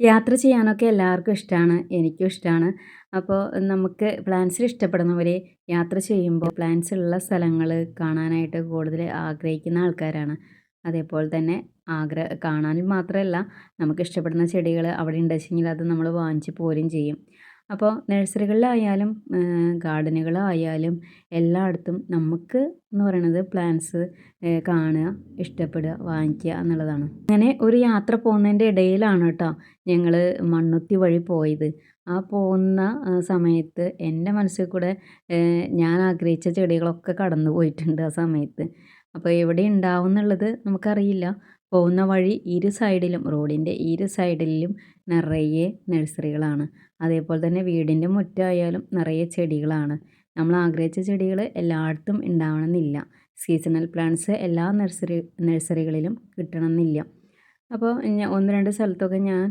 യാത്ര ചെയ്യാനൊക്കെ എല്ലാവർക്കും ഇഷ്ടമാണ് എനിക്കും ഇഷ്ടമാണ് അപ്പോൾ നമുക്ക് പ്ലാൻസിൽ ഇഷ്ടപ്പെടുന്നവർ യാത്ര ചെയ്യുമ്പോൾ പ്ലാൻസ് ഉള്ള സ്ഥലങ്ങൾ കാണാനായിട്ട് കൂടുതൽ ആഗ്രഹിക്കുന്ന ആൾക്കാരാണ്. അതേപോലെ തന്നെ ആഗ്രഹ കാണാനും മാത്രമല്ല നമുക്ക് ഇഷ്ടപ്പെടുന്ന ചെടികൾ അവിടെ ഉണ്ടെച്ചെങ്കിൽ അത് നമ്മൾ വാങ്ങിച്ച് പോരുകയും ചെയ്യും. അപ്പോൾ നഴ്സറികളിലായാലും ഗാർഡനുകളായാലും എല്ലായിടത്തും നമുക്ക് എന്ന് പറയുന്നത് പ്ലാന്റ്സ് കാണുക ഇഷ്ടപ്പെടുക വാങ്ങിക്കുക എന്നുള്ളതാണ്. അങ്ങനെ ഒരു യാത്ര പോകുന്നതിന്റെ ഇടയിലാണ് കേട്ടോ ഞങ്ങൾ മണ്ണുത്തി വഴി പോയത്. ആ പോകുന്ന സമയത്ത് എന്റെ മനസ്സിൽ കൂടെ ഞാൻ ആഗ്രഹിച്ച ചെടികളൊക്കെ കടന്നു പോയിട്ടുണ്ട് ആ സമയത്ത്. അപ്പോൾ എവിടെ ഉണ്ടാവും എന്നുള്ളത് നമുക്കറിയില്ല. പോകുന്ന വഴി ഇരു സൈഡിലും റോഡിന്റെ ഇരു സൈഡിലും നിറയെ നഴ്സറികളാണ്. അതേപോലെ തന്നെ വീടിന്റെ മുറ്റമായാലും നിറയെ ചെടികളാണ്. നമ്മൾ ആഗ്രഹിച്ച ചെടികൾ എല്ലായിടത്തും ഉണ്ടാവണമെന്നില്ല. സീസണൽ പ്ലാന്റ്സ് എല്ലാ നഴ്സറി നഴ്സറികളിലും കിട്ടണമെന്നില്ല. അപ്പോൾ ഞാൻ ഒന്ന് രണ്ട് സ്ഥലത്തൊക്കെ ഞാൻ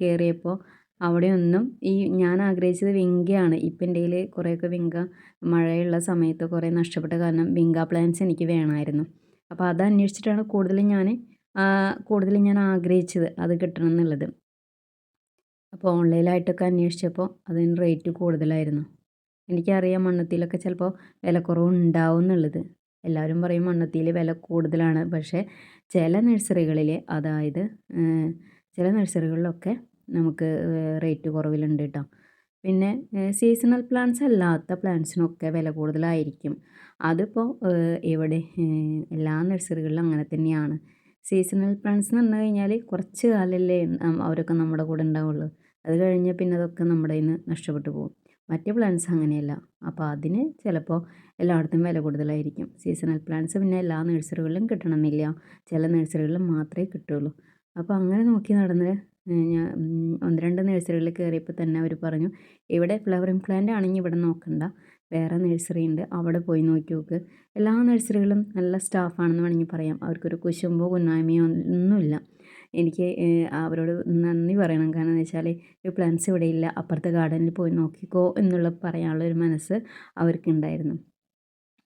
കയറിയപ്പോൾ അവിടെയൊന്നും ഈ ഞാൻ ആഗ്രഹിച്ചത് വിങ്കയാണ്. ഇപ്പം എന്റെ കുറേയൊക്കെ വിങ്ക മഴയുള്ള സമയത്ത് കുറേ നഷ്ടപ്പെട്ട കാരണം വിങ്ക പ്ലാന്റ്സ് എനിക്ക് വേണമായിരുന്നു. അപ്പോൾ അത് അന്വേഷിച്ചിട്ടാണ് കൂടുതലും ഞാൻ കൂടുതലും ഞാൻ ആഗ്രഹിച്ചത് അത് കിട്ടണം എന്നുള്ളത്. അപ്പോൾ ഓൺലൈനായിട്ടൊക്കെ അന്വേഷിച്ചപ്പോൾ അതിന് റേറ്റ് കൂടുതലായിരുന്നു. എനിക്കറിയാം മണ്ണത്തിയിലൊക്കെ ചിലപ്പോൾ വിലക്കുറവ് ഉണ്ടാവും എന്നുള്ളത്. എല്ലാവരും പറയും മണ്ണത്തിയിൽ വില കൂടുതലാണ്. പക്ഷേ ചില നഴ്സറികളിൽ അതായത് ചില നഴ്സറികളിലൊക്കെ നമുക്ക് റേറ്റ് കുറവിലുണ്ട് കേട്ടോ. പിന്നെ സീസണൽ പ്ലാന്റ്സ് അല്ലാത്ത പ്ലാന്റ്സിനൊക്കെ വില കൂടുതലായിരിക്കും. അതിപ്പോൾ ഇവിടെ എല്ലാ നഴ്സറികളിലും അങ്ങനെ തന്നെയാണ്. സീസണൽ പ്ലാന്റ്സ് എന്ന് പറഞ്ഞു കഴിഞ്ഞാൽ കുറച്ച് കാലല്ലേ അവരൊക്കെ നമ്മുടെ കൂടെ ഉണ്ടാവുള്ളൂ. അത് കഴിഞ്ഞ് പിന്നെ അതൊക്കെ നമ്മുടെ നിന്ന് നഷ്ടപ്പെട്ടു പോകും. മറ്റ് പ്ലാന്റ്സ് അങ്ങനെയല്ല. അപ്പോൾ അതിന് ചിലപ്പോൾ എല്ലായിടത്തും വില കൂടുതലായിരിക്കും. സീസണൽ പ്ലാന്റ്സ് പിന്നെ എല്ലാ നഴ്സറികളിലും കിട്ടണമെന്നില്ല. ചില നഴ്സറികളിൽ മാത്രമേ കിട്ടുള്ളൂ അപ്പോൾ അങ്ങനെ നോക്കി നടന്ന് ഞാൻ ഒന്ന് രണ്ട് നഴ്സറികളിൽ കയറിയപ്പോൾ തന്നെ അവർ പറഞ്ഞു ഇവിടെ ഫ്ലവറിങ് പ്ലാന്റ് ആണെങ്കിൽ ഇവിടെ നോക്കണ്ട. വേറെ നഴ്സറി ഉണ്ട്. അവിടെ പോയി നോക്കി നോക്ക്. എല്ലാ നഴ്സറികളും നല്ല സ്റ്റാഫാണെന്ന് വേണമെങ്കിൽ പറയാം. അവർക്കൊരു കുശുമ്പോ കുന്നായ്മയോ ഒന്നുമില്ല. എനിക്ക് അവരോട് നന്ദി പറയണം. കാരണം എന്ന് വെച്ചാൽ ഈ പ്ലാന്റ്സ് ഇവിടെ ഇല്ല. അപ്പുറത്തെ ഗാർഡനിൽ പോയി നോക്കിക്കോ എന്നുള്ള പറയാനുള്ള ഒരു മനസ്സ് അവർക്കുണ്ടായിരുന്നു.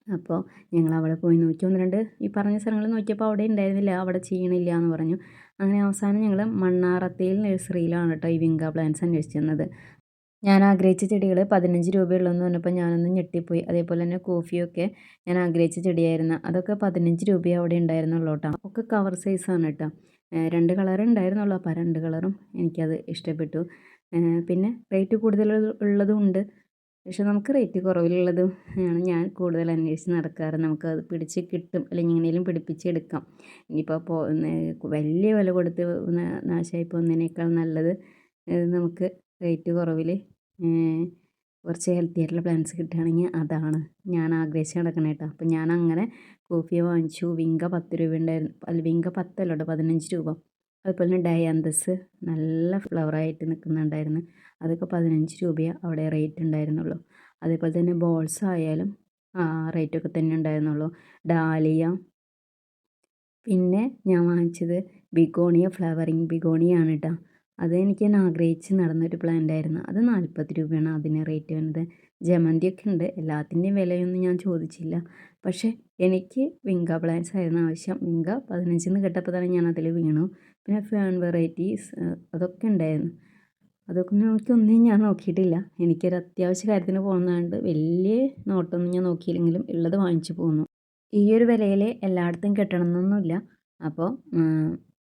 അപ്പോൾ ഞങ്ങൾ അവിടെ പോയി നോക്കി. ഒന്ന് രണ്ട് ഈ പറഞ്ഞ സ്ഥലങ്ങൾ നോക്കിയപ്പോൾ അവിടെ ഉണ്ടായിരുന്നില്ല. അവിടെ ചെയ്യണില്ല എന്ന് പറഞ്ഞു. അങ്ങനെ അവസാനം ഞങ്ങൾ മണ്ണാറത്തേൽ നഴ്സറിയിലാണ് കേട്ടോ ഈ വിങ്ക പ്ലാന്റ്സ് അന്വേഷിച്ചിരുന്നത് ഞാൻ ആഗ്രഹിച്ച ചെടികൾ പതിനഞ്ച് രൂപയുള്ളൂ പറഞ്ഞപ്പോൾ ഞാനൊന്ന് ഞെട്ടിപ്പോയി. അതേപോലെ തന്നെ കോഫിയൊക്കെ ഞാൻ ആഗ്രഹിച്ച ചെടിയായിരുന്നു. അതൊക്കെ പതിനഞ്ച് രൂപയെ അവിടെ ഉണ്ടായിരുന്നുള്ളൂ കേട്ടോ. ഒക്കെ കവർ സൈസാണ് കേട്ടോ. രണ്ട് കളർ ഉണ്ടായിരുന്നുള്ളൂ. അപ്പോൾ രണ്ട് കളറും എനിക്കത് ഇഷ്ടപ്പെട്ടു. പിന്നെ റേറ്റ് കൂടുതൽ ഉള്ളതും ഉണ്ട്. പക്ഷെ നമുക്ക് റേറ്റ് കുറവിലുള്ളതും ആണ് ഞാൻ കൂടുതൽ അന്വേഷിച്ച് നടക്കാറ്. അത് പിടിച്ച് കിട്ടും. അല്ലെങ്കിൽ എങ്ങനെയും പിടിപ്പിച്ചെടുക്കാം ഇനിയിപ്പോൾ പോ വലിയ വില കൊടുത്ത് നാശമായി പോകുന്നതിനേക്കാൾ നല്ലത് നമുക്ക് റേറ്റ് കുറവിൽ കുറച്ച് ഹെൽത്തി ആയിട്ടുള്ള പ്ലാന്റ്സ് കിട്ടുകയാണെങ്കിൽ അതാണ് ഞാൻ ആഗ്രഹിച്ച് നടക്കണേ കേട്ടോ. അപ്പം ഞാൻ അങ്ങനെ കോഫി വാങ്ങിച്ചു. വിങ്ക പത്ത് രൂപ ഉണ്ടായിരുന്നു. അല്ല വിങ്ക പത്തല്ല കേട്ടോ പതിനഞ്ച് രൂപ. അതുപോലെ തന്നെ ഡയാന്തസ് നല്ല ഫ്ലവറായിട്ട് നിൽക്കുന്നുണ്ടായിരുന്നു. അതൊക്കെ പതിനഞ്ച് രൂപയാണ് അവിടെ റേറ്റ് ഉണ്ടായിരുന്നുള്ളൂ. അതേപോലെ തന്നെ ബോൾസ് ആയാലും റേറ്റൊക്കെ തന്നെ ഉണ്ടായിരുന്നുള്ളൂ. ഡാലിയ പിന്നെ ഞാൻ വാങ്ങിച്ചത് ബിഗോണിയ ഫ്ലവറിങ് ബിഗോണിയാണ് കേട്ടോ. അത് എനിക്ക് ഞാൻ ആഗ്രഹിച്ച് നടന്നൊരു പ്ലാന്റായിരുന്നു അത് നാൽപ്പത് രൂപയാണ് അതിന് റേറ്റ് വരുന്നത്. ജമന്തിയൊക്കെ ഉണ്ട്. എല്ലാത്തിന്റെയും വിലയൊന്നും ഞാൻ ചോദിച്ചില്ല. പക്ഷേ എനിക്ക് വിങ്ക പ്ലാന്റ്സ് ആയിരുന്നു ആവശ്യം. വിങ്ക പതിനഞ്ചിന്ന് കേട്ടപ്പോൾ തന്നെ ഞാൻ അതിൽ വീണു. പിന്നെ ഫേൺ വെറൈറ്റീസ് അതൊക്കെ ഉണ്ടായിരുന്നു. അതൊക്കെ നോക്കിയൊന്നും ഞാൻ നോക്കിയിട്ടില്ല. എനിക്കൊരു അത്യാവശ്യ കാര്യത്തിന് പോകുന്നതുകൊണ്ട് വലിയ നോട്ടമൊന്നും ഞാൻ നോക്കിയില്ലെങ്കിലും ഉള്ളത് വാങ്ങിച്ചു പോന്നു. ഈ ഒരു വിലയിൽ എല്ലായിടത്തും കിട്ടണമെന്നൊന്നുമില്ല അപ്പോൾ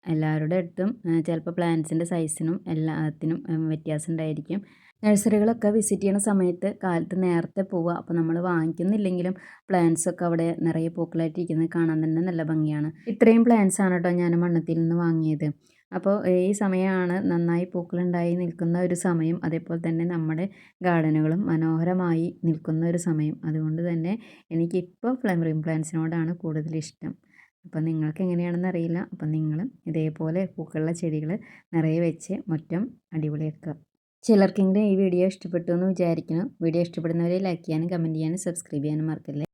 എല്ലാവരുടെ അടുത്തും ചിലപ്പോൾ പ്ലാന്റ്സിന്റെ സൈസിനും എല്ലാത്തിനും വ്യത്യാസം ഉണ്ടായിരിക്കും. നഴ്സറികളൊക്കെ വിസിറ്റ് ചെയ്യുന്ന സമയത്ത് കാലത്ത് നേരത്തെ പോവുക. അപ്പോൾ നമ്മൾ വാങ്ങിക്കുന്നില്ലെങ്കിലും പ്ലാന്റ്സൊക്കെ അവിടെ നിറയെ പൂക്കളായിട്ടിരിക്കുന്നത് കാണാൻ തന്നെ നല്ല ഭംഗിയാണ്. ഇത്രയും പ്ലാന്റ്സ് ആണ് കേട്ടോ ഞാൻ മണ്ണത്തിൽ നിന്ന് വാങ്ങിയത്. അപ്പോൾ ഈ സമയമാണ് നന്നായി പൂക്കളുണ്ടായി നിൽക്കുന്ന ഒരു സമയം. അതേപോലെ തന്നെ നമ്മുടെ ഗാർഡനുകളും മനോഹരമായി നിൽക്കുന്ന ഒരു സമയം. അതുകൊണ്ട് തന്നെ എനിക്കിപ്പോൾ ഫ്ലവറിങ് പ്ലാന്റ്സിനോടാണ് കൂടുതൽ ഇഷ്ടം. അപ്പം നിങ്ങൾക്ക് എങ്ങനെയാണെന്ന് അറിയില്ല. അപ്പം നിങ്ങൾ ഇതേപോലെ പൂക്കളുള്ള ചെടികൾ നിറയെ വെച്ച് മുറ്റം അടിപൊളിയാക്കുക. ചിലർക്കെങ്കിലും ഈ വീഡിയോ ഇഷ്ടപ്പെട്ടു എന്ന് വിചാരിക്കണം. വീഡിയോ ഇഷ്ടപ്പെടുന്നവരെ ലൈക്ക് ചെയ്യാനും കമന്റ് ചെയ്യാനും സബ്സ്ക്രൈബ് ചെയ്യാനും മറക്കല്ലേ?